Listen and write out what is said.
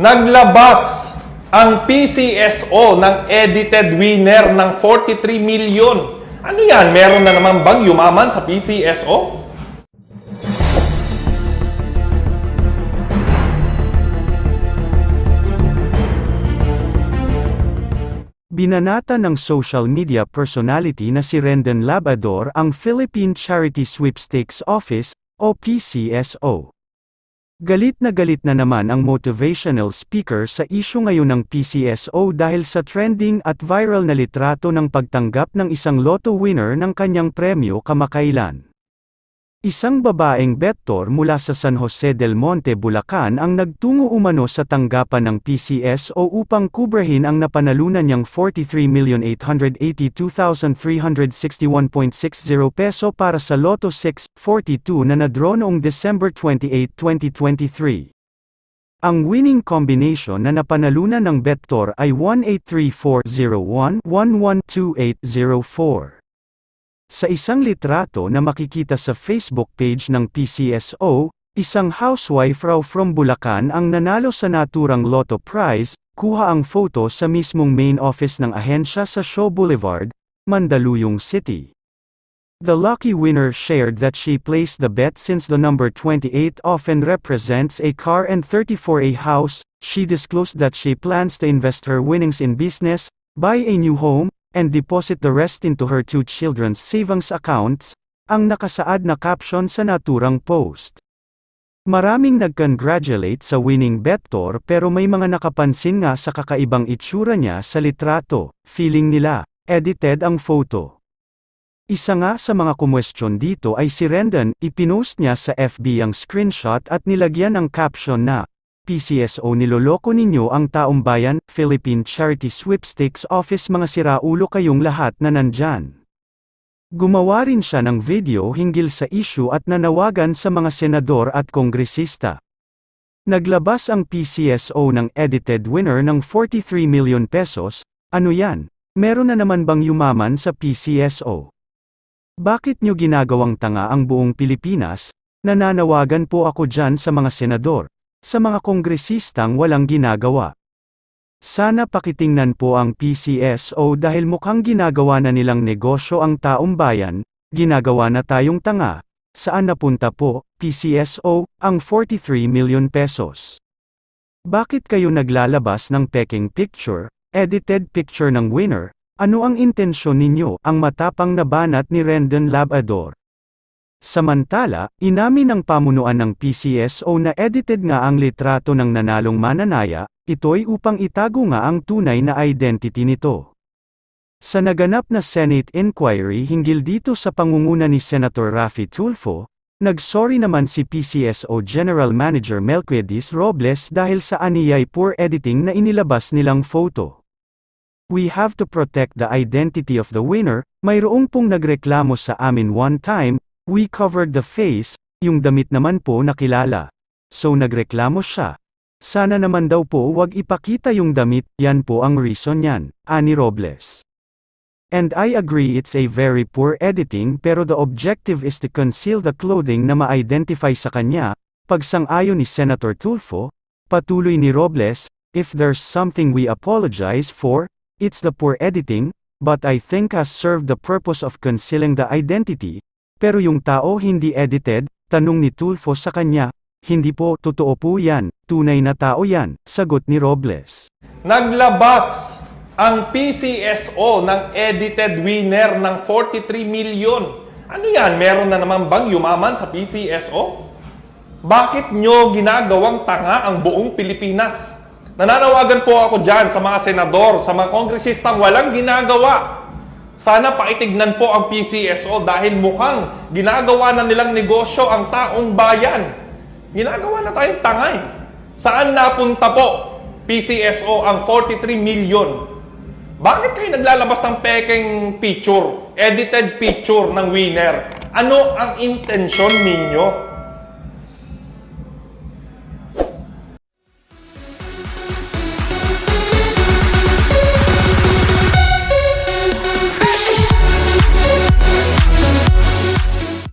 Naglabas ang PCSO ng edited winner ng 43 million. Ano yan? Meron na naman bang yumaman sa PCSO? Binanata ng social media personality na si Rendon Labador ang Philippine Charity Sweepstakes Office, o PCSO. Galit na galit na naman ang motivational speaker sa isyu ngayon ng PCSO dahil sa trending at viral na litrato ng pagtanggap ng isang lotto winner ng kanyang premyo kamakailan. Isang babaeng bettor mula sa San Jose del Monte, Bulacan ang nagtungo umano sa tanggapan ng PCSO upang kubrahin ang napanalunan niyang 43,882,361.60 peso para sa Lotto 642 na nadraw noong December 28, 2023. Ang winning combination na napanalunan ng bettor ay 183401-112804. Sa isang litrato na makikita sa Facebook page ng PCSO, isang housewife raw from Bulacan ang nanalo sa naturang Lotto Prize, kuha ang photo sa mismong main office ng ahensya sa Show Boulevard, Mandaluyong City. The lucky winner shared that she placed the bet since the number 28 often represents a car and 34 a house, she disclosed that she plans to invest her winnings in business, buy a new home, and deposit the rest into her two children's savings accounts, ang nakasaad na caption sa naturang post. Maraming nag-congratulate sa winning bettor pero may mga nakapansin nga sa kakaibang itsura niya sa litrato, feeling nila, edited ang photo. Isa nga sa mga kumwestiyon dito ay si Rendon, ipinost niya sa FB ang screenshot at nilagyan ang caption na, PCSO niloloko ninyo ang taong bayan, Philippine Charity Sweepstakes Office mga siraulo kayong lahat na nandyan. Gumawa rin siya ng video hinggil sa issue at nanawagan sa mga senador at kongresista. Naglabas ang PCSO ng edited winner ng 43 million pesos, ano yan? Meron na naman bang yumaman sa PCSO? Bakit nyo ginagawang tanga ang buong Pilipinas? Nananawagan po ako dyan sa mga senador, sa mga kongresistang walang ginagawa. Sana pakitingnan po ang PCSO dahil mukhang ginagawa na nilang negosyo ang taong bayan, ginagawa na tayong tanga. Saan napunta po, PCSO, ang 43 million pesos? Bakit kayo naglalabas ng peking picture, edited picture ng winner? Ano ang intensyon ninyo? Ang matapang na banat ni Rendon Labador. Samantala, inamin ng pamunuan ng PCSO na edited nga ang litrato ng nanalong mananaya, ito'y upang itago nga ang tunay na identity nito. Sa naganap na Senate inquiry hinggil dito sa pangunguna ni Senator Raffy Tulfo, nagsorry naman si PCSO General Manager Melquiades Robles dahil sa aniyay poor editing na inilabas nilang photo. We have to protect the identity of the winner, mayroong pong nagreklamo sa amin one time, we covered the face, yung damit naman po nakilala. So nagreklamo siya. Sana naman daw po wag ipakita yung damit, yan po ang reason yan, ani Robles. And I agree it's a very poor editing pero the objective is to conceal the clothing na ma-identify sa kanya, pagsang-ayon ni Senator Tulfo, patuloy ni Robles, if there's something we apologize for, it's the poor editing, but I think has served the purpose of concealing the identity, pero yung tao hindi edited, tanong ni Tulfo sa kanya, hindi po, totoo po yan, tunay na tao yan, sagot ni Robles. Naglabas ang PCSO ng edited winner ng 43 million. Ano yan? Meron na naman bang yumaman sa PCSO? Bakit nyo ginagawang tanga ang buong Pilipinas? Nananawagan po ako dyan sa mga senador, sa mga kongresistang walang ginagawa. Sana pakitignan po ang PCSO dahil mukhang ginagawa na nilang negosyo ang taong bayan. Ginagawa na tayong tangay. Saan napunta po PCSO ang 43 million? Bakit kayo naglalabas ng pekeng picture, edited picture ng winner? Ano ang intensyon ninyo?